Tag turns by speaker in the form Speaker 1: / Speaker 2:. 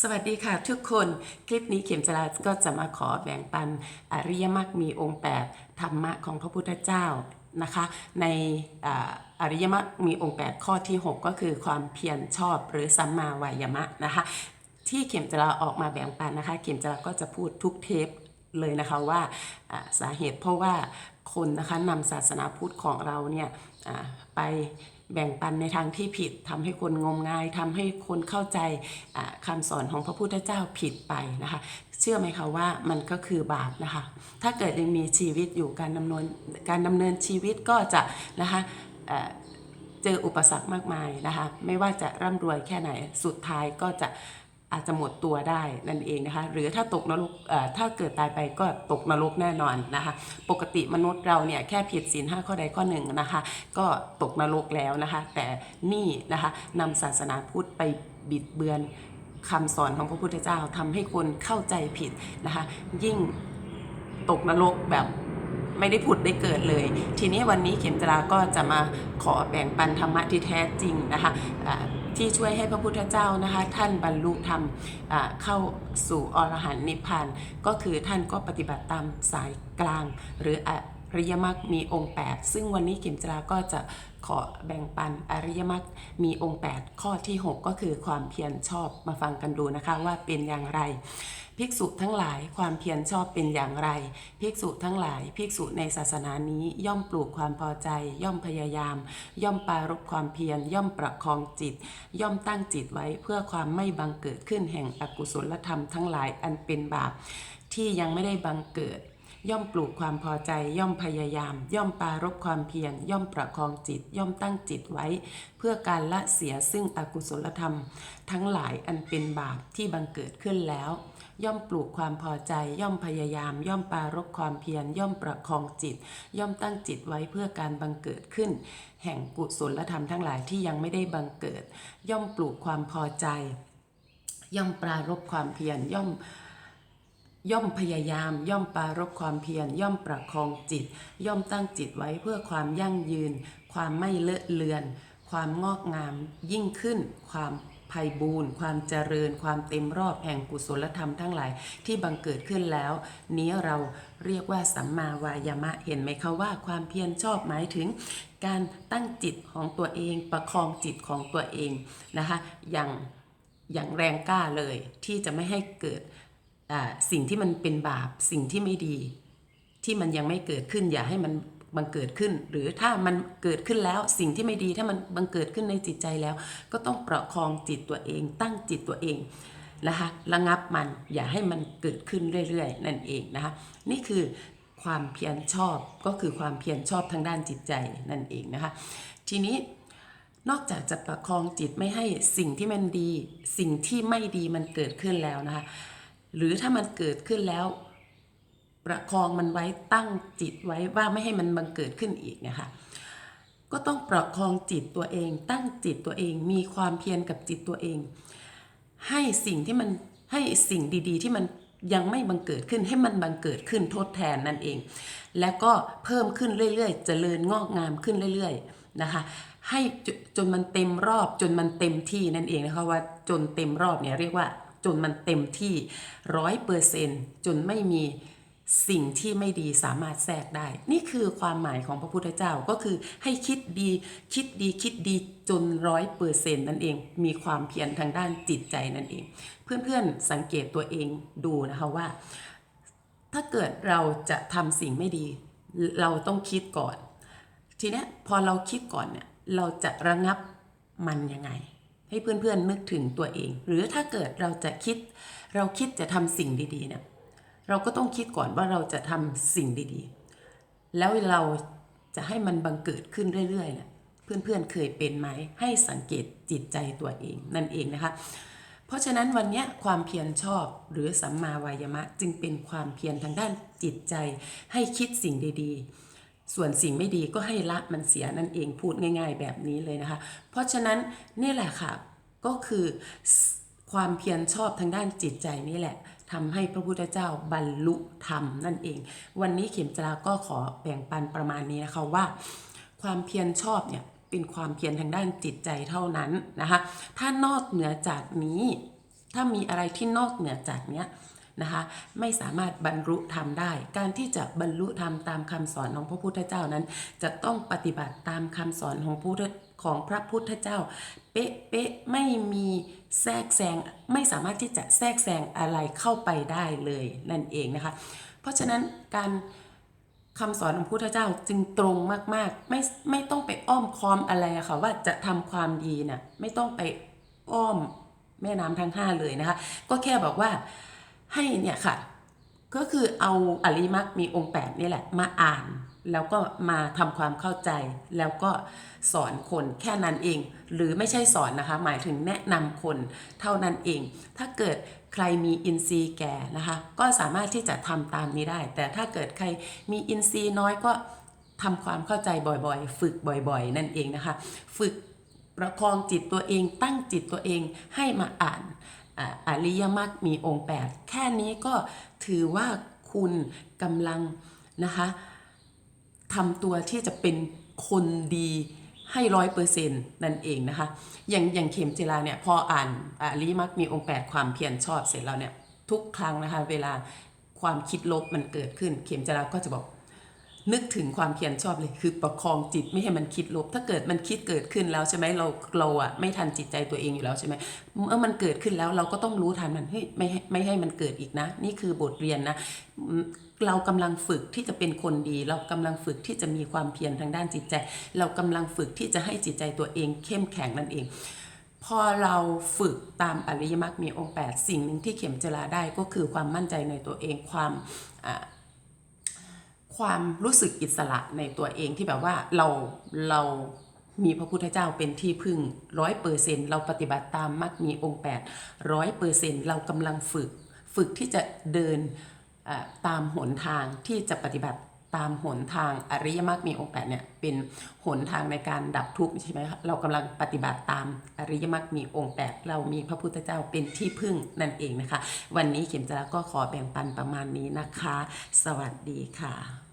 Speaker 1: สวัสดีค่ะทุกคนคลิปนี้เข็มจราก็จะมาขอแบ่งปันอริยมรรคมีองค์ 8 ธรรมะของพระพุทธเจ้านะคะ ในออริยมรรคมีองค์ 8 ข้อที่ 6 ก็คือความเพียรชอบหรือสัมมาวายมะนะคะ ที่เข็มจราออกมาแบ่งปันนะคะ เข็มจราก็จะพูดทุกเทปเลยนะคะว่าสาเหตุเพราะว่าคนนะคะนำศาสนาพุทธของเราเนี่ยไป แบ่งปันในทางที่ผิดทำให้คนงมงายทำให้คนเข้าใจคำคำสอนของพระพุทธเจ้าผิดไปนะคะ เชื่อไหมคะว่ามันก็คือบาปนะคะ ถ้าเกิดยังมีชีวิตอยู่การดำเนินการดำเนินชีวิตก็จะนะคะเอ่อเจออุปสรรคมากมายนะคะ ไม่ว่าจะร่ำรวยแค่ไหนสุดท้ายก็จะ อาจจะหมดตัวได้นั่นเองนะคะหรือถ้าตกนรกถ้าเกิดตายไปก็ตกนรกแน่นอนนะคะปกติมนุษย์เราเนี่ยแค่ผิดศีลห้าข้อใดข้อหนึ่งนะคะก็ตกนรกแล้วนะคะแต่นี่นะคะนำศาสนาพุทธไปบิดเบือนคำสอนของพระพุทธเจ้าทำให้คนเข้าใจผิดนะคะยิ่งตกนรกแบบไม่ได้ผุดได้เกิดเลย ทีนี้วันนี้เข็มจราก็จะมาขอแบ่งปันธรรมะที่แท้จริงนะคะ ที่ช่วยให้พระพุทธเจ้านะคะท่านบรรลุธรรมเข้าสู่อรหันต์นิพพานก็คือท่านก็ปฏิบัติตามสายกลางหรือ อริยมรรคมีองค์ 8 ซึ่งวันนี้เข็มจราก็จะขอแบ่งปันอริยมรรคมีองค์ 8 ข้อที่ 6 ก็คือความเพียรชอบมาฟังกันดูนะคะว่าเป็นอย่างไร ภิกษุทั้งหลายความเพียรชอบเป็นอย่างไร ภิกษุทั้งหลาย ภิกษุในศาสนานี้ย่อมปลูกความพอใจ ย่อมพยายาม ย่อมปรารบความเพียรย่อมประคองจิต ย่อมตั้งจิตไว้เพื่อความไม่บังเกิดขึ้นแห่งอกุศลธรรมทั้งหลายอันเป็นบาปที่ยังไม่ได้บังเกิด ย่อมปลูกความพอใจ ย่อมพยายาม ย่อมปรารบความเพียรย่อมประคองจิต ย่อมตั้งจิตไว้ เพื่อการละเสียซึ่งอกุศลธรรม ทั้งหลายอันเป็นบาปที่บังเกิดขึ้นแล้ว ย่อมปลูกความพอใจ ย่อมพยายาม ย่อมปรารบความเพียรย่อมประคองจิต ย่อมตั้งจิตไว้เพื่อการบังเกิดขึ้น แห่งกุศลธรรมทั้งหลายที่ยังไม่ได้บังเกิด ย่อมปลูกความพอใจ ย่อมปรารบความเพียรย่อม ย่อมพยายาม ย่อมปรารบความเพียรย่อมประคองจิต ย่อมตั้งจิตไว้เพื่อความยั่งยืน ความไม่เลอะเลือน ความงอกงามยิ่งขึ้น ความไพบูรณ์ความเจริญ ความเต็มรอบแห่งกุศลธรรมทั้งหลายที่บังเกิดขึ้นแล้ว นี้เราเรียกว่าสัมมาวายามะเห็นไหมคะว่าความเพียรชอบหมายถึง การตั้งจิตของตัวเอง ประคองจิตของตัวเองนะคะอย่างอย่างแรงกล้าเลยที่จะไม่ให้เกิด สิ่งที่มันเป็นบาปสิ่งที่ไม่ดี ที่มันยังไม่เกิดขึ้นอย่าให้มันบังเกิดขึ้น หรือถ้ามันเกิดขึ้นแล้วสิ่งที่ไม่ดีถ้ามันบังเกิดขึ้นในจิตใจแล้ว ก็ต้องประคองจิตตัวเอง ตั้งจิตตัวเองนะคะระงับมันอย่าให้มันเกิดขึ้นเรื่อยๆ นั่นเองนะคะนี่คือความเพียรชอบก็คือความเพียรชอบทางด้านจิตใจนั่นเองนะคะทีนี้นอกจากจะประคองจิตไม่ให้สิ่งที่มันดี สิ่งที่ไม่ดีมันเกิดขึ้นแล้วนะคะ หรือถ้ามันเกิดขึ้นแล้ว ประคองมันไว้ตั้งจิตไว้ว่าไม่ให้มันบังเกิดขึ้นอีกนะคะก็ต้องประคองจิตตัวเอง ตั้งจิตตัวเอง มีความเพียรกับจิตตัวเอง ให้สิ่งที่มันให้สิ่งดีๆ ที่มันยังไม่บังเกิดขึ้นให้มันบังเกิดขึ้นทดแทนนั่นเอง แล้วก็เพิ่มขึ้นเรื่อยๆ เจริญงอกงามขึ้นเรื่อยๆนะคะ ให้จจนมันเต็มรอบจนมันเต็มที่นั่นเองนะคะว่าจนเต็มรอบเนี่ยเรียกว่า จนมันเต็มที่ร้อยเปอร์เซนจนไม่มีสิ่งที่ไม่ดีสามารถแทรกได้ นี่คือความหมายของพระพุทธเจ้าก็คือให้คิดดี คิดดีคิดดีจนร้อยเปอร์เซนนั่นเอง มีความเพียรทางด้านจิตใจนั่นเอง เพื่อนๆสังเกตตัวเองดูนะคะว่า ถ้าเกิดเราจะทำสิ่งไม่ดี เราต้องคิดก่อน ทีนี้พอเราคิดก่อนเนี่ยเราจะระงับมันยังไง ให้เพื่อนๆนึกถึงตัวเอง หรือถ้าเกิดเราจะคิด เราคิดจะทำสิ่งดีๆเนี่ยเราก็ต้องคิดก่อนว่าเราจะทำสิ่งดีๆ แล้วเราจะให้มันบังเกิดขึ้นเรื่อยๆเนี่ยเพื่อนๆเคยเป็นไหมให้สังเกตจิตใจตัวเองนั่นเองนะคะ เพราะฉะนั้นวันนี้ความเพียรชอบหรือสัมมาวายมะจึงเป็นความเพียรทางด้านจิตใจ ให้คิดสิ่งดีๆ ส่วนสิ่งไม่ดีก็ให้ละมันเสียนั่นเองพูดง่าย ๆ แบบนี้เลยนะคะ เพราะฉะนั้นนี่แหละค่ะก็คือความเพียรชอบทางด้านจิตใจนี่แหละทำให้พระพุทธเจ้าบรรลุธรรมนั่นเอง วันนี้เข็มจราก็ขอแบ่งปันประมาณนี้นะคะว่า ความเพียรชอบเนี่ยเป็นความเพียรทางด้านจิตใจเท่านั้นนะคะถ้านอกเหนือจากนี้ ถ้ามีอะไรที่นอกเหนือจากเนี้ย นะคะไม่สามารถบรรลุธรรมได้ การที่จะบรรลุธรรมตามคำสอนของพระพุทธเจ้านั้น จะต้องปฏิบัติตามคำสอนของพุทธของพระพุทธเจ้า เป๊ะเป๊ะไม่มีแทรกแซงไม่สามารถที่จะแทรกแซงอะไรเข้าไปได้เลยนั่นเองนะคะ เพราะฉะนั้นการคำสอนของพุทธเจ้าจึงตรงมากๆ ไม่ไม่ต้องไปอ้อมค้อมอะไรอะค่ะว่าจะทำความดีน่ะไม่ต้องไปอ้อมแม่น้ำทั้งห้าเลยนะคะ ก็แค่บอกว่า ให้เนี่ยค่ะ ก็คือเอาอริมักมีองค์8นี่แหละ มาอ่าน แล้วก็มาทำความเข้าใจ แล้วก็สอนคนแค่นั้นเอง หรือไม่ใช่สอนนะคะ หมายถึงแนะนำคนเท่านั้นเอง ถ้าเกิดใครมีอินทรีย์แก่นะคะ ก็สามารถที่จะทำตามนี้ได้ แต่ถ้าเกิดใครมีอินทรีย์น้อยก็ทำความเข้าใจบ่อยๆ ฝึกบ่อยๆ นั่นเองนะคะ ฝึกประคองจิตตัวเองตั้งจิตตัวเองให้มาอ่านอ่าอริยมรรคมีองค์ 8 แค่นี้ก็ถือว่าคุณกำลังนะคะทำตัวที่จะเป็นคนดีให้ร้อยเปอร์เซ็นต์นั่นเองนะคะ อย่างอย่างเข็มจิราเนี่ยพออ่านอริยมรรคมีองค์ 8 ความเพียรชอบเสร็จแล้วเนี่ยทุกครั้งนะคะเวลาความคิดลบมันเกิดขึ้น เข็มจิราก็จะบอก นึกถึงความเพียรชอบเลยคือประคองจิตไม่ให้มันคิดลบ ถ้าเกิดมันคิดเกิดขึ้นแล้วใช่ไหมเราเราอะไม่ทันจิตใจตัวเองอยู่แล้วใช่ไหมเมื่อมันเกิดขึ้นแล้วเราก็ต้องรู้ทันมันเฮ้ยไม่ไม่ให้มันเกิดอีกนะ นี่คือบทเรียนนะเรากำลังฝึกที่จะเป็นคนดี เรากำลังฝึกที่จะมีความเพียรทางด้านจิตใจ เรากำลังฝึกที่จะให้จิตใจตัวเอง เข้มแข็งนั่นเองพอเราฝึกตามอริยมรรคมีองค์ 8 สิ่งหนึ่งที่เข็มจราได้ก็คือความมั่นใจในตัวเองความอ่า ความรู้สึกอิสระในตัวเองที่แบบว่าเราเรามีพระพุทธเจ้าเป็นที่พึ่งร้อยเปอร์เซ็นเราปฏิบัติตามมักมีองค์8ร้อยเปอร์เซ็นเรากำลังฝึก ฝึกที่จะเดินตามหนทางที่จะปฏิบัติ ตามหนทางอริยมรรคมีองค์8เนี่ยเป็นหนทางในการดับทุกข์ใช่ไหมคะเรากำลังปฏิบัติตามอริยมรรคมีองค์8เรามีพระพุทธเจ้าเป็นที่พึ่งนั่นเองนะคะ วันนี้เข็มจะก็ขอแบ่งปันประมาณนี้นะคะ สวัสดีค่ะ